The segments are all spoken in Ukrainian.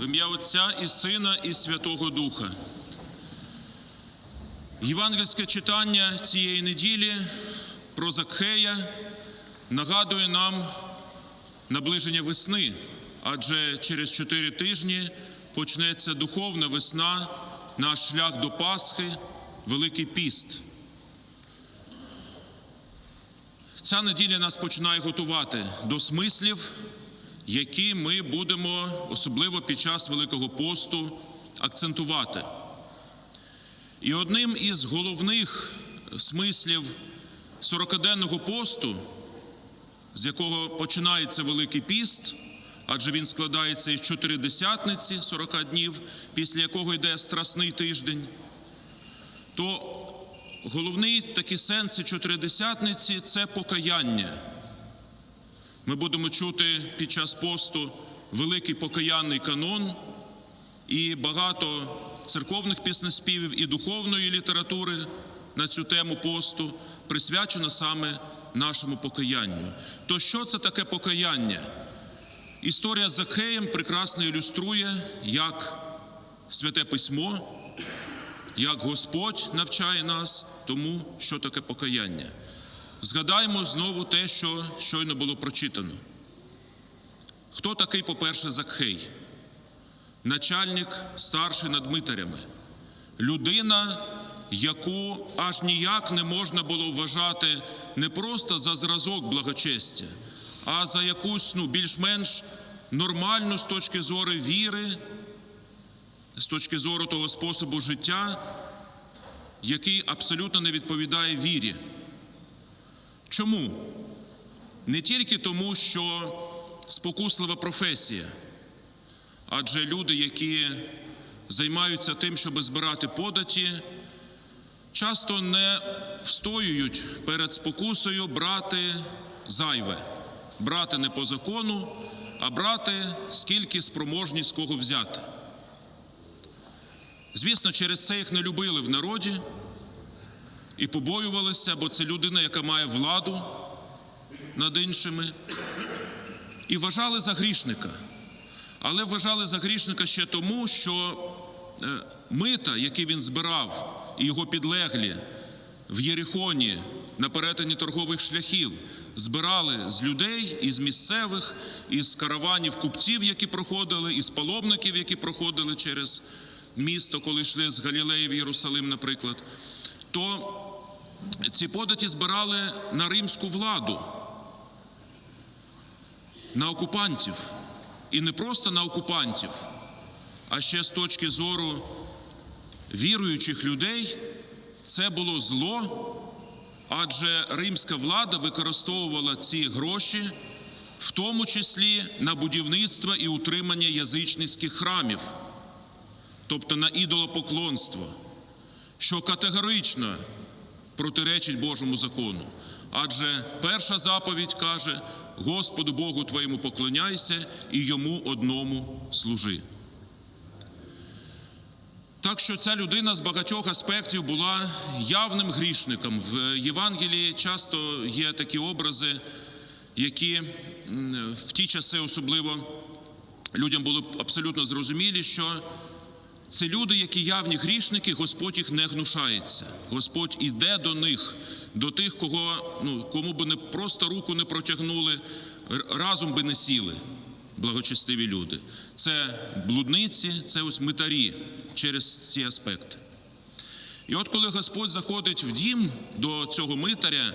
В ім'я Отця і Сина, і Святого Духа. Євангельське читання цієї неділі про Закхея нагадує нам наближення весни, адже через чотири тижні почнеться духовна весна, наш шлях до Пасхи, Великий піст. Ця неділя нас починає готувати до смислів, які ми будемо особливо під час Великого посту акцентувати. І одним із головних смислів сорокаденного посту, з якого починається Великий піст, адже він складається із чотиридесятниці 40 днів, після якого йде страсний тиждень, то головний такі сенси чотиридесятниці це покаяння. Ми будемо чути під час посту великий покаянний канон і багато церковних піснеспівів і духовної літератури на цю тему посту присвячено саме нашому покаянню. То що це таке покаяння? Історія з Закхеєм прекрасно ілюструє, як святе письмо, як Господь навчає нас тому, що таке покаяння. Згадаємо знову те, що щойно було прочитано. Хто такий, по-перше, Закхей? Начальник старший над митарями, людина, яку аж ніяк не можна було вважати не просто за зразок благочестя, а за якусь ну, більш-менш нормальну з точки зору віри, з точки зору того способу життя, який абсолютно не відповідає вірі. Чому? Не тільки тому, що спокуслива професія, адже люди, які займаються тим, щоб збирати податі, часто не встоюють перед спокусою брати зайве, брати не по закону, а брати скільки спроможність кого взяти. Звісно, через це їх не любили в народі і побоювалися, бо це людина, яка має владу над іншими, і вважали за грішника. Але вважали за грішника ще тому, що е, мита, які він збирав, і його підлеглі в Єрихоні на перетині торгових шляхів, збирали з людей, із місцевих, із караванів купців, які проходили, із паломників, які проходили через місто, коли йшли з Галілеї в Єрусалим, наприклад, то ці податі збирали на римську владу, на окупантів. І не просто на окупантів, а ще з точки зору віруючих людей, це було зло, адже римська влада використовувала ці гроші, в тому числі на будівництво і утримання язичницьких храмів, тобто на ідолопоклонство, що категорично протиречить Божому закону. Адже перша заповідь каже: Господу Богу твоєму поклоняйся і йому одному служи. Так що ця людина з багатьох аспектів була явним грішником. В Євангелії часто є такі образи, які в ті часи особливо людям були абсолютно зрозумілі, що це люди, які явні грішники, Господь їх не гнушається. Господь іде до них, до тих, кого ну кому би не просто руку не протягнули, разом би не сіли. Благочестиві люди. Це блудниці, це ось митарі через ці аспекти. І от коли Господь заходить в дім до цього митаря,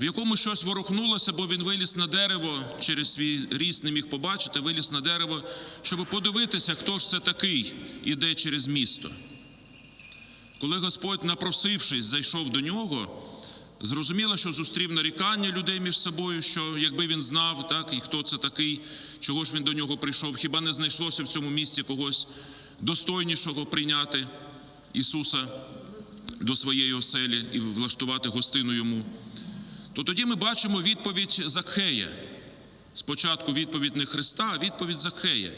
в якому щось ворухнулося, бо він виліз на дерево, через свій ріст не міг побачити, виліз на дерево, щоб подивитися, хто ж це такий іде через місто. Коли Господь, напросившись, зайшов до нього, зрозуміло, що зустрів нарікання людей між собою, що якби він знав, так, і хто це такий, чого ж він до нього прийшов, хіба не знайшлося в цьому місці когось достойнішого прийняти Ісуса до своєї оселі і влаштувати гостину йому то тоді ми бачимо відповідь Закхея. Спочатку відповідь не Христа, а відповідь Закхея,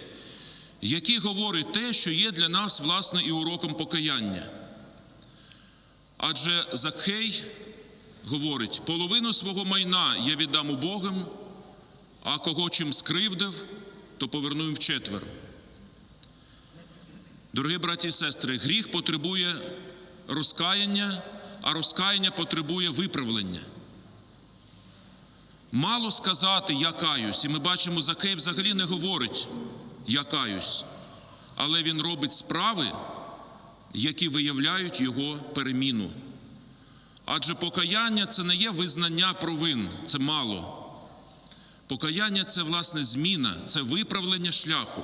який говорить те, що є для нас, власне, і уроком покаяння. Адже Закхей говорить: половину свого майна я віддам у Богом, а кого чим скривдив, то поверну їм вчетверо. Дорогі браті і сестри, гріх потребує розкаяння, а розкаяння потребує виправлення. Мало сказати я каюсь, і ми бачимо, Закей взагалі не говорить я каюсь, але він робить справи, які виявляють його переміну. Адже покаяння це не є визнання провин, це мало. Покаяння це власне зміна, це виправлення шляху.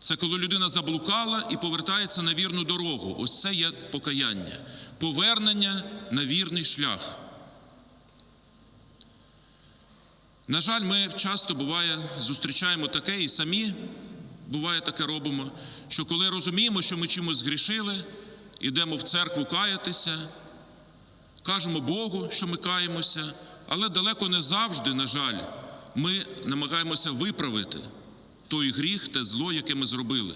Це коли людина заблукала і повертається на вірну дорогу. Ось це є покаяння, повернення на вірний шлях. На жаль, ми часто буває зустрічаємо таке і самі буває таке робимо, що коли розуміємо, що ми чимось згрішили, йдемо в церкву каятися, кажемо Богу, що ми каємося, але далеко не завжди, на жаль, ми намагаємося виправити той гріх, те зло, яке ми зробили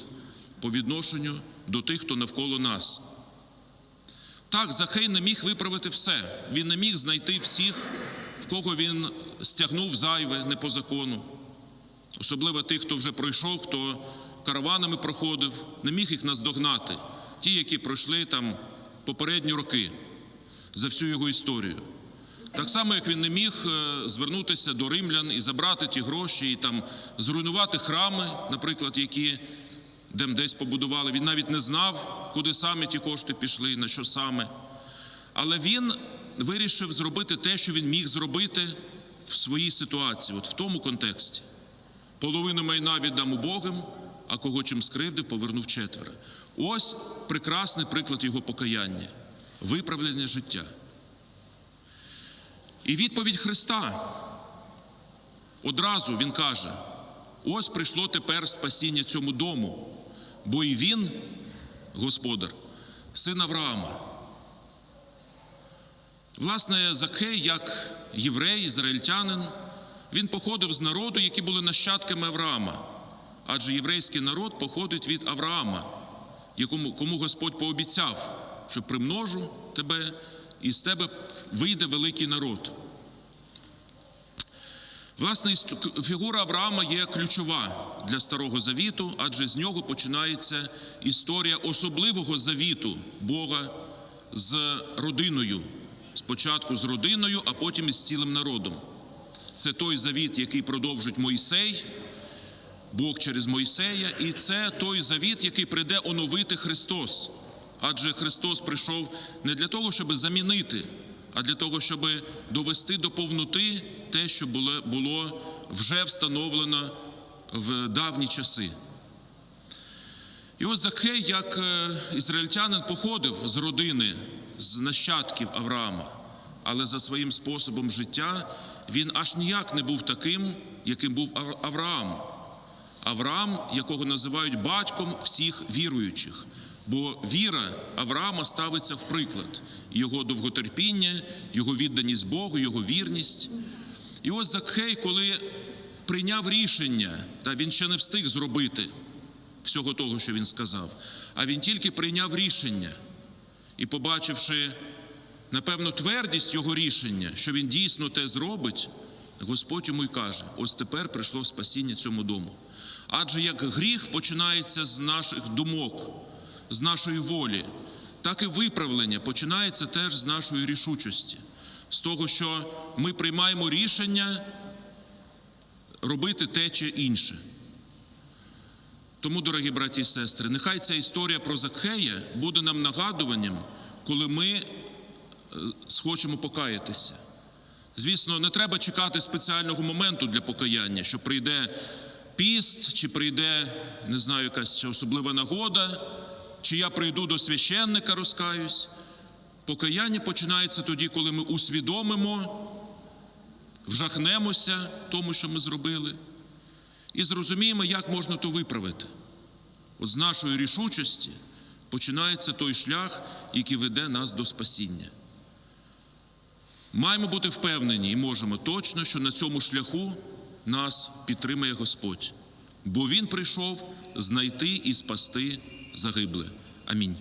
по відношенню до тих, хто навколо нас. Так, Захей не міг виправити все. Він не міг знайти всіх, в кого він стягнув зайве не по закону. Особливо тих, хто вже пройшов, хто караванами проходив, не міг їх наздогнати. Ті, які пройшли там попередні роки за всю його історію. Так само, як він не міг е, звернутися до римлян і забрати ті гроші, і там зруйнувати храми, наприклад, які де десь побудували. Він навіть не знав, куди саме ті кошти пішли, на що саме. Але він вирішив зробити те, що він міг зробити в своїй ситуації, от в тому контексті. Половину майна віддам убогим, а кого чим скривдив, повернув четверо. Ось прекрасний приклад його покаяння, виправлення життя. І відповідь Христа. Одразу Він каже: ось прийшло тепер спасіння цьому дому, бо і він, господар, син Авраама. Власне, Закхей, як єврей, ізраїльтянин, він походив з народу, які були нащадками Авраама. Адже єврейський народ походить від Авраама, якому кому Господь пообіцяв, що примножу тебе, і з тебе вийде великий народ. Власне, фігура Авраама є ключова для Старого Завіту, адже з нього починається історія особливого завіту Бога з родиною. Спочатку з родиною, а потім із цілим народом. Це той завіт, який продовжить Мойсей, Бог через Мойсея, і це той завіт, який прийде оновити Христос. Адже Христос прийшов не для того, щоб замінити, а для того, щоб довести до повноти те, що було, вже встановлено в давні часи. І ось Закхей, як е, ізраїльтянин, походив з родини, з нащадків Авраама, але за своїм способом життя він аж ніяк не був таким, яким був Авраам. Авраам, якого називають батьком всіх віруючих. Бо віра Авраама ставиться в приклад, його довготерпіння, його відданість Богу, його вірність. І ось Закхей, коли прийняв рішення, та він ще не встиг зробити всього того, що він сказав, а він тільки прийняв рішення і, побачивши, напевно, твердість його рішення, що він дійсно те зробить, Господь йому й каже: ось тепер прийшло спасіння цьому дому. Адже як гріх починається з наших думок, з нашої волі, так і виправлення починається теж з нашої рішучості, з того, що ми приймаємо рішення робити те чи інше. Тому, дорогі браті і сестри, нехай ця історія про Закхея буде нам нагадуванням, коли ми е, схочемо покаятися. Звісно, не треба чекати спеціального моменту для покаяння, що прийде піст, чи прийде, не знаю, якась особлива нагода, чи я прийду до священника, розкаюсь. Покаяння починається тоді, коли ми усвідомимо, вжахнемося тому, що ми зробили, і зрозуміємо, як можна то виправити. От з нашої рішучості починається той шлях, який веде нас до спасіння. Маємо бути впевнені і можемо точно, що на цьому шляху нас підтримає Господь, бо Він прийшов знайти і спасти загибле. Амінь.